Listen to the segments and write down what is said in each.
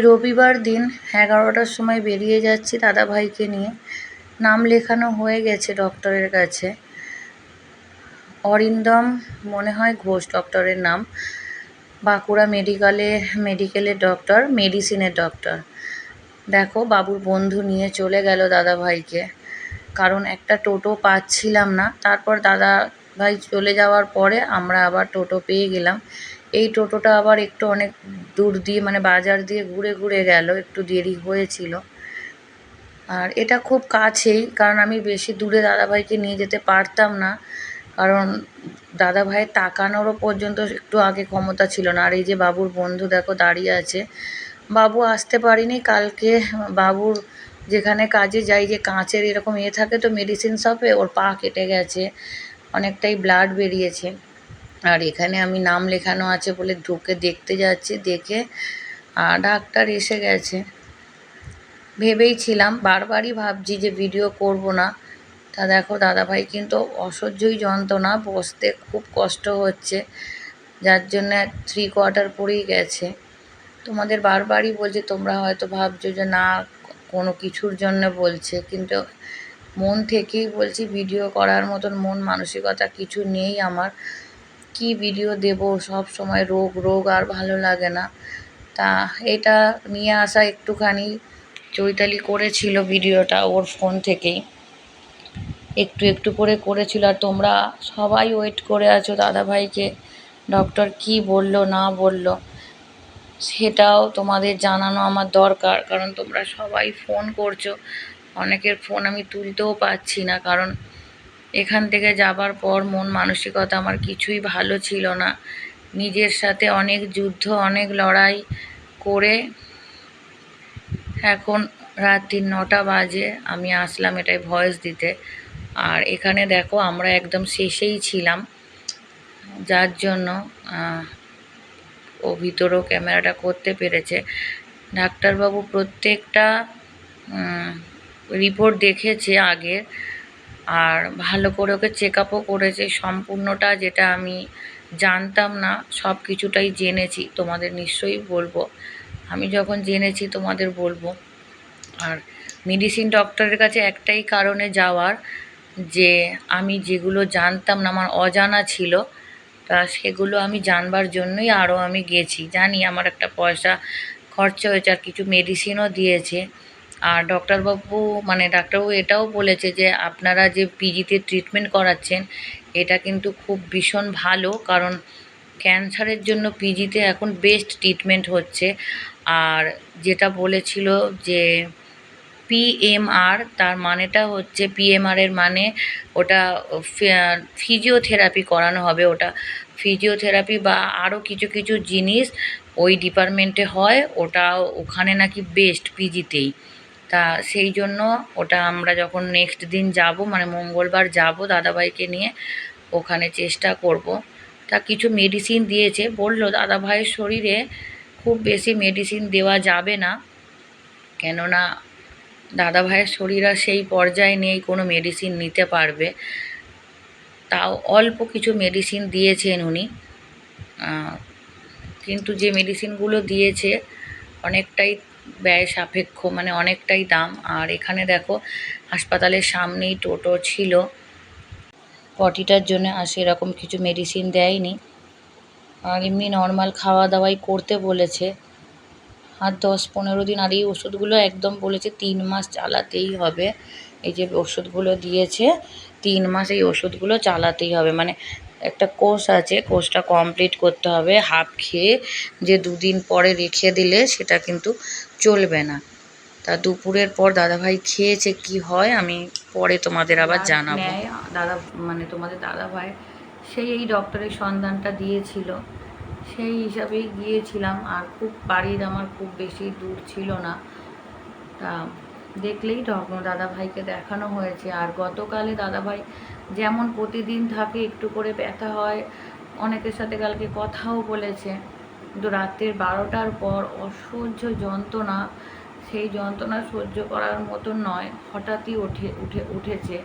রবিবার দিন, এগারোটার সময় বেরিয়ে যাচ্ছি দাদাভাইকে নিয়ে। নাম লেখানো হয়ে গেছে ডক্টরের কাছে। অরিন্দম মনে হয় ঘোষ ডক্টরের নাম। বাঁকুড়া মেডিকেলে, মেডিকেলের ডক্টর, মেডিসিনের ডক্টর। দেখো, বাবুর বন্ধু নিয়ে চলে গেল দাদাভাইকে। কারণ একটা টোটো পাচ্ছিলাম না। তারপর দাদা ভাই চলে যাওয়ার পরে আমরা আবার টোটো পেয়ে গেলাম। এই টোটোটা আবার একটু অনেক দূর দিয়ে মানে বাজার দিয়ে ঘুরে ঘুরে গেল, একটু দেরি হয়েছিল। আর এটা খুব কাছেই, কারণ আমি বেশি দূরে দাদাভাইকে নিয়ে যেতে পারতাম না। কারণ দাদাভাইয়ের তাকানোরও পর্যন্ত একটু আগে ক্ষমতা ছিল না। আর এই যে বাবুর বন্ধু দেখো দাঁড়িয়ে আছে। বাবু আসতে পারিনি, কালকে বাবুর যেখানে কাজে যাই, যে কাঁচের এরকম ইয়ে থাকে তো মেডিসিন শপে ওর পা কেটে গেছে, অনেকটাই ব্লাড বেরিয়েছে। আর এখানে আমি নাম লেখানো আছে বলে ঢুকে দেখতে যাচ্ছি, দেখে আর ডাক্তার এসে গেছে। ভেবেই ছিলাম, বারবারই ভাবছি যে ভিডিও করব না। তা দেখো, দাদাভাই কিন্তু অসহ্যই যন্ত্রণা, বসতে খুব কষ্ট হচ্ছে, যার জন্য থ্রি কোয়ার্টার পরেই গেছে। তোমাদের বারবারই বলছে, তোমরা হয়তো ভাবছ যে না, কোনো কিছুর জন্য বলছে, কিন্তু মন থেকেই বলছি ভিডিও করার মতন মন, মানসিকতা কিছু নেই আমার। কি ভিডিও দেব, সব সময় রোগ রোগ আর ভালো লাগে না। তা এটা নিয়ে আসা একটুখানি চৈতালি করেছিল ভিডিওটা ওর ফোন থেকেই। একটু একটু করে করেছিল আর তোমরা সবাই ওয়েট করে আছো দাদাভাইকে। ডক্টর কি বলল, না বলল, সেটাও তোমাদের জানানো আমার দরকার। কারণ তোমরা সবাই ফোন করছ, অনেকের ফোন আমি তুলতেও পারছি না। কারণ এখান থেকে যাবার পর মন মানসিকতা আমার কিছুই ভালো ছিল না। নিজের সাথে অনেক যুদ্ধ, অনেক লড়াই করে এখন রাত্রি নটা বাজে, আমি আসলাম এটাই ভয়েস দিতে। আর এখানে দেখো আমরা একদম শেষেই ছিলাম। যার জন্য ও ভিতরেও ক্যামেরাটা করতে পেরেছে। ডাক্তারবাবু প্রত্যেকটা রিপোর্ট দেখেছে আগে। আর ভালো করে ওকে চেক আপও করেছে। সম্পূর্ণটা যেটা আমি জানতাম না, সব কিছুটাই জেনেছি। তোমাদের নিশ্চয়ই বলব। আমি যখন জেনেছি, তোমাদের বলব। আর মেডিসিন ডক্টরের কাছে একটাই কারণে যাওয়ার, যে আমি যেগুলো জানতাম না, আমার অজানা ছিল, তা সেগুলো আমি জানবার জন্যই আরও আমি গেছি। জানি আমার একটা পয়সা খরচা হয়েছে, আর কিছু মেডিসিনও দিয়েছে। আর ডক্টরবাবু মানে ডাক্তারবাবু এটাও বলেছে যে আপনারা যে পিজিতে ট্রিটমেন্ট করাচ্ছেন, এটা কিন্তু খুব ভীষণ ভালো কারণ ক্যান্সারের জন্য পিজিতে এখন বেস্ট ট্রিটমেন্ট হচ্ছে। আর যেটা বলেছিল যে পিএমআর তার মানেটা হচ্ছে পিএমআরের মানে ওটা ফিজিওথেরাপি করানো হবে ওটা। ফিজিওথেরাপি বা আরও কিছু কিছু জিনিস ওই ডিপার্টমেন্টে হয়, ওটা ওখানে নাকি বেস্ট পিজিতেই তা সেই জন্য ওটা আমরা যখন নেক্সট দিন যাব মানে মঙ্গলবার যাব দাদাভাইকে নিয়ে, ওখানে চেষ্টা করব। তা কিছু মেডিসিন দিয়েছে, বলল দাদাভাইয়ের শরীরে খুব বেশি মেডিসিন দেওয়া যাবে না। কেননা দাদাভাইয়ের শরীর আর সেই পর্যায়ে নেই কোনো মেডিসিন নিতে পারবে। তাও অল্প কিছু মেডিসিন দিয়েছেন উনি। কিন্তু যে মেডিসিনগুলো দিয়েছে, অনেকটাই ব্যয় সাপেক্ষ মানে অনেকটাই দাম। আর এখানে দেখো, হাসপাতালের সামনেই টোটো ছিল। পটিটার জন্য আর সেরকম কিছু মেডিসিন দেয়নি। আর এমনি নর্মাল খাওয়া দাওয়াই করতে বলেছে। আর দশ পনেরো দিন আর এই ওষুধগুলো একদম বলেছে তিন মাস চালাতেই হবে। এই যে ওষুধগুলো দিয়েছে, তিন মাস এই ওষুধগুলো চালাতেই হবে। মানে একটা কোর্স আছে, কোর্সটা কমপ্লিট করতে হবে। হাফ খেয়ে যে দুদিন পরে রেখে দিলে সেটা কিন্তু চলবে না। তা দুপুরের পর দাদাভাই খেয়েছে কি হয় আমি পরে তোমাদের আবার জানাব। দাদা মানে তোমাদের দাদাভাই সেই এই ডক্টরের সন্ধানটা দিয়েছিল। সেই হিসাবেই গিয়েছিলাম আর খুব বাড়ির আমার খুব বেশি দূর ছিল না। তা দেখলেই দাদাভাইকে দেখানো হয়েছে আর গতকালে দাদাভাই যেমন প্রতিদিন থাকে একটু করে ব্যথা হয় অনেকের সাথে কালকে কথাও বলেছে। কিন্তু রাত্রের বারোটার পর অসহ্য যন্ত্রণা, সেই যন্ত্রণা সহ্য করার মতো নয়, হঠাৎই উঠে উঠে, উঠেছে।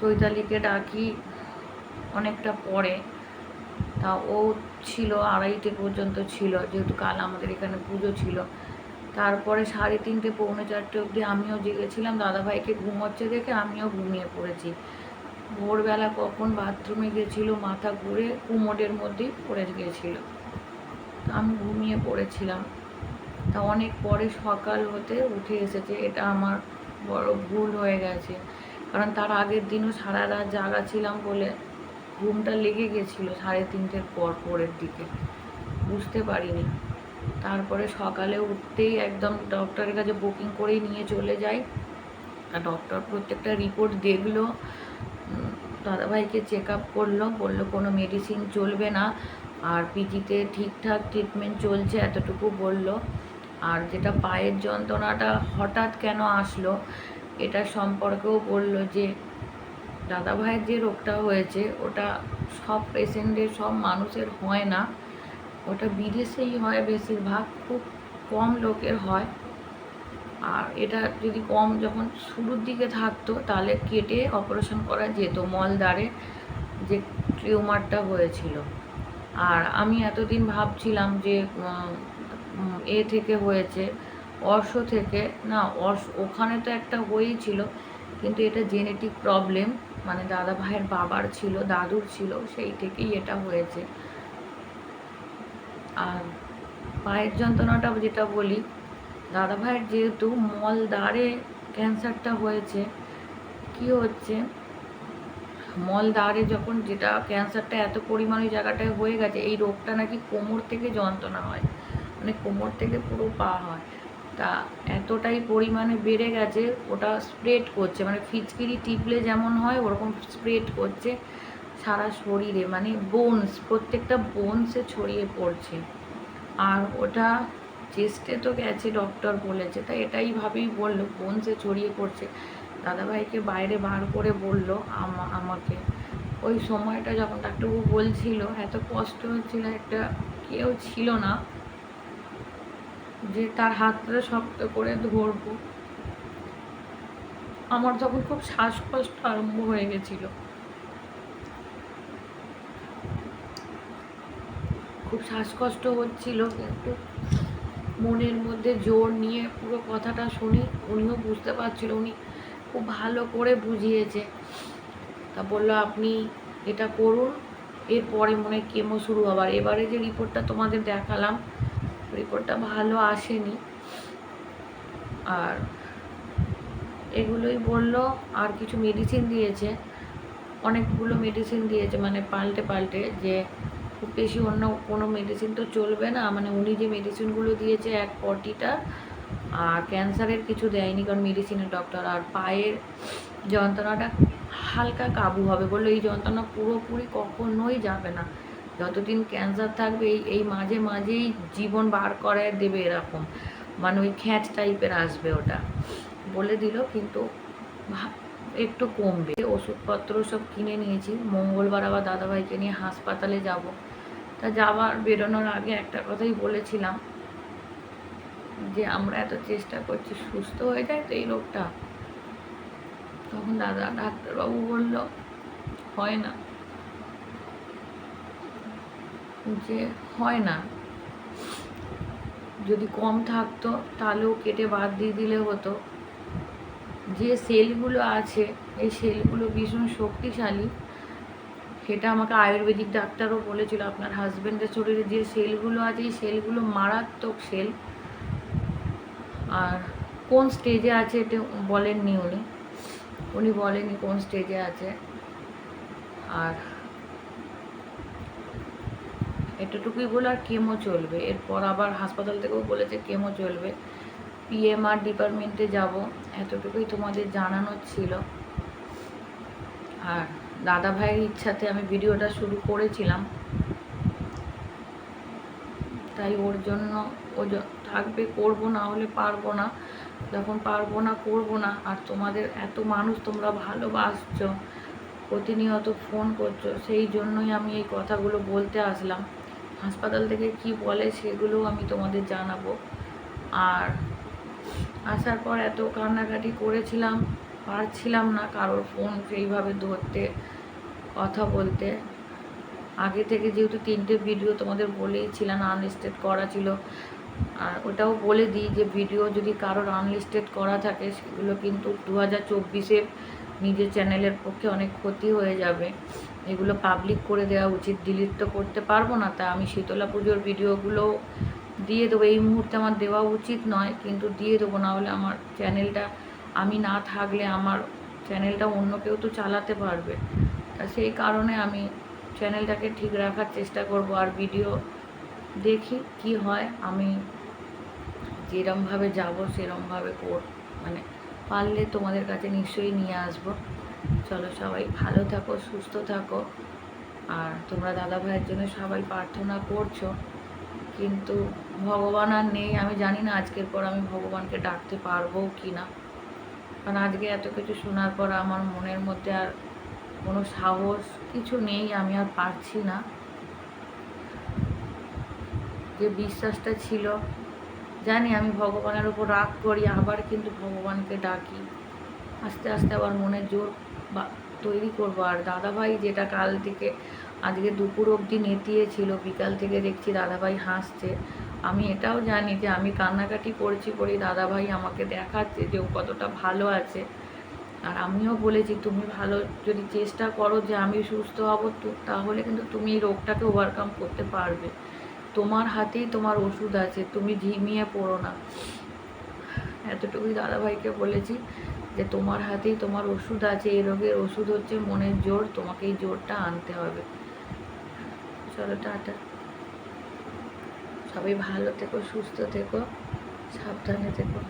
চৈতালিকে ডাকি অনেকটা পরে। তা ও ছিল আড়াইটে পর্যন্ত ছিল, যেহেতু কাল আমাদের এখানে পুজো ছিল। তারপরে সাড়ে তিনটে, পৌনে চারটে অবধি আমিও জেগেছিলাম। দাদাভাইকে ঘুমোচ্ছে দেখে আমিও ঘুমিয়ে পড়েছি। ভোরবেলা কখন বাথরুমে গেছিল, মাথা ঘুরে কুমোডের মধ্যেই পড়ে গিয়েছিল তা আমি ঘুমিয়ে পড়েছিলাম। তা অনেক পরে সকাল হতে উঠে এসেছে, এটা আমার বড় ভুল হয়ে গেছে। কারণ তার আগের দিনও সারা রাত জাগা ছিলাম বলে ঘুমটা লেগে গেছিল সাড়ে তিনটের পর পরের দিকে। বুঝতে পারিনি। তারপরে সকালে উঠতেই একদম ডক্টরের কাছে বুকিং করেই নিয়ে চলে যাই। আর ডক্টর প্রত্যেকটা রিপোর্ট দেখল দাদাভাইকে চেক আপ করল, বলল কোনো মেডিসিন চলবে না। আর পিজিতে ঠিকঠাক ট্রিটমেন্ট চলছে এতটুকু বলল। আর যেটা পায়ের যন্ত্রণাটা হঠাৎ কেন আসলো, এটা সম্পর্কেও বলল যে, দাদাভাইয়ের যে রোগটা হয়েছে, ওটা সব পেশেন্টের সব মানুষের হয় না। ওটা বিদেশেই হয় বেশিরভাগ, খুব কম লোকের হয়। আর এটা যদি কম যখন শুরুর দিকে থাকতো, তাহলে কেটে অপারেশন করা যেত, মলদ্বারে যে টিউমারটা হয়েছিল। আর আমি এতদিন ভাবছিলাম যে এ থেকে হয়েছে, অর্শ থেকে। না, অর্শ, ওখানে তো একটা হয়েই ছিল, কিন্তু এটা জেনেটিক প্রবলেম মানে দাদা ভাইয়ের বাবার ছিল, দাদুর ছিল, সেই থেকেই এটা হয়েছে। আর পায়ের যন্ত্রণাটা যেটা বলি, দাদা ভাইয়ের যেহেতু মলদ্বারে ক্যান্সারটা হয়েছে, কি হচ্ছে? মলদ্বারে যখন যেটা ক্যান্সারটা এত পরিমাণে ওই জায়গাটায় হয়ে গেছে, এই রোগটা নাকি কোমর থেকে যন্ত্রণা হয়। মানে কোমর থেকে পুরো পা হয়। তা এতটাই পরিমাণে বেড়ে গেছে, ওটা স্প্রেড করছে। মানে ফিচকিরি টিপলে যেমন হয়, ওরকম স্প্রেড করছে সারা শরীরে। মানে বোনস প্রত্যেকটা বোনসে ছড়িয়ে পড়ছে। আর ওটা চেস্টে তো গেছে ডক্টর বলেছে। তা এটাই ভাবেই বলল বোনসে ছড়িয়ে পড়ছে। দাদাভাইকে বাইরে বার করে বলল আমা- আমাকে। ওই সময়টা যখন ডাক্তারবাবু বলছিল, এত কষ্ট হচ্ছিল, একটা কেউ ছিল না যে তার হাতটা শক্ত করে ধরবো। আমার তখন খুব শ্বাসকষ্ট আরম্ভ হয়ে গেছিল। খুব শ্বাসকষ্ট হচ্ছিল, কিন্তু মনের মধ্যে জোর নিয়ে পুরো কথাটা শুনি উনিও বুঝতে পারছিল, উনি খুব ভালো করে বুঝিয়েছে। তা বলল, আপনি এটা করুন, এরপরে মনে হয় কেমো শুরু হবার। এবারে যে রিপোর্টটা তোমাদের দেখালাম রিপোর্টটা ভালো আসেনি। আর এগুলোই বলল, আর কিছু মেডিসিন দিয়েছে। অনেকগুলো মেডিসিন দিয়েছে মানে পাল্টে পাল্টে যে খুব বেশি অন্য কোনো মেডিসিন তো চলবে না। মানে উনি যে মেডিসিনগুলো দিয়েছে এক পটিটা আর ক্যান্সারের কিছু দেয়নি কারণ মেডিসিনের ডক্টর আর পায়ের যন্ত্রণাটা হালকা কাবু হবে বলল। এই যন্ত্রণা পুরোপুরি কখনোই যাবে না। যতদিন ক্যান্সার থাকবে, এই এই মাঝে মাঝেই জীবন বার করে দেবে এরকম। মানে ওই খ্যাঁচ টাইপের আসবে ওটা। বলে দিল, কিন্তু একটু কমবে। ওষুধপত্র সব কিনে নিয়েছি। মঙ্গলবার আবার দাদাভাইকে নিয়ে হাসপাতালে যাব। তা যাওয়ার বেরোনোর আগে একটা কথাই বলেছিলাম যে আমরা এত চেষ্টা করছি, সুস্থ হয়ে যায় তো এই রোগটা। তখন দাদা, ডাক্তারবাবু বলল, হয় না। যে, হয় না। যদি কম থাকতো, তাহলেও কেটে বাদ দিয়ে দিলে হতো। যে সেলগুলো আছে, এই সেলগুলো ভীষণ শক্তিশালী। সেটা আমাকে আয়ুর্বেদিক ডাক্তারও বলেছিল, আপনার হাজব্যান্ডের শরীরে যে সেলগুলো আছে, এই সেলগুলো মারাত্মক সেল। আর কোন স্টেজে আছে এটা বলেননি উনি। উনি বলেনি কোন স্টেজে আছে। আর এতটুকুই বলে আর কেমো চলবে। এরপর আবার হাসপাতাল থেকেও বলেছে কেমো চলবে। পিএমআর ডিপার্টমেন্টে যাব। এতটুকুই তোমাদের জানানোর ছিল। আর দাদা ভাইয়ের ইচ্ছাতে আমি ভিডিওটা শুরু করেছিলাম। তাই ওর জন্য ও থাকবে, করব না হলে পারব না। যখন পারব না, করব না। আর তোমাদের এত মানুষ তোমরা ভালোবাসছো, প্রতিনিয়ত ফোন করছ, সেই জন্যই আমি এই কথাগুলো বলতে আসলাম। হাসপাতাল থেকে কি বলে সেগুলো আমি তোমাদের জানাব। আর আসার পর এত কান্নাকাটি করেছিলাম, পারছিলাম না কারোর ফোন সেইভাবে ধরতে, কথা বলতে। আগে থেকে যেহেতু তিনটে ভিডিও তোমাদের বলেইছিলাম আনলিস্টেড করা ছিল। আর ওটাও বলে দিই যে ভিডিও যদি কারোর আনলিস্টেড করা থাকে, সেগুলো কিন্তু দু হাজার চব্বিশে নিজের চ্যানেলের পক্ষে অনেক ক্ষতি হয়ে যাবে। এগুলো পাবলিক করে দেওয়া উচিত। ডিলিট তো করতে পারব না, তা আমি শীতলা পুজোর ভিডিওগুলো দিয়ে দেবো। এই মুহূর্তে আমার দেওয়া উচিত নয়, কিন্তু দিয়ে দেবো। না হলে আমার চ্যানেলটা, আমি না থাকলে আমার চ্যানেলটা অন্য কেউ তো চালাতে পারবে। তা সেই কারণে আমি চ্যানেলটাকে ঠিক রাখার চেষ্টা করব। আর ভিডিও দেখি কি হয়। আমি যেরমভাবে যাব, সেরমভাবে কর মানে পারলে তোমাদের কাছে নিশ্চয়ই নিয়ে আসব। চলো সবাই ভালো থাকো, সুস্থ থাকো। আর তোমরা দাদা ভাইয়ের জন্য সবাই প্রার্থনা করছ। কিন্তু ভগবান আর নেই। আমি জানি না আজকের পর আমি ভগবানকে ডাকতে পারব কি না। কারণ আজকে এত কিছু শোনার পর আমার মনের মধ্যে আর কোনো সাহস কিছু নেই। আমি আর পারছি না। যে বিশ্বাসটা ছিল, জানি আমি ভগবানের উপর রাগ করি, আবার কিন্তু ভগবানকে ডাকি। আস্তে আস্তে আবার মনের জোর বা তৈরি করব। আর দাদাভাই যেটা কাল থেকে আজকে দুপুর অবধি নেতিয়েছিল, বিকাল থেকে দেখছি দাদাভাই হাসছে। আমি এটাও জানি যে আমি কান্নাকাটি করছি পরেই দাদাভাই আমাকে দেখাচ্ছে যে ও কতটা ভালো আছে। আর আমিও বলেছি, তুমি ভালো, যদি চেষ্টা করো যে আমি সুস্থ হব তাহলে কিন্তু তুমি এই রোগটাকে ওভারকাম করতে পারবে। তোমার হাতেই তোমার ওষুধ আছে, তুমি ঝিমিয়ে পড়ো না। এতটুকুই দাদাভাইকে বলেছি যে তোমার হাতেই তোমার ওষুধ আছে এই রোগের ওষুধ হচ্ছে মনের জোর, তোমাকে এই জোরটা আনতে হবে। চলো টাটা। সবাই ভালো থেকো, সুস্থ থেকো, সাবধানে থেকো।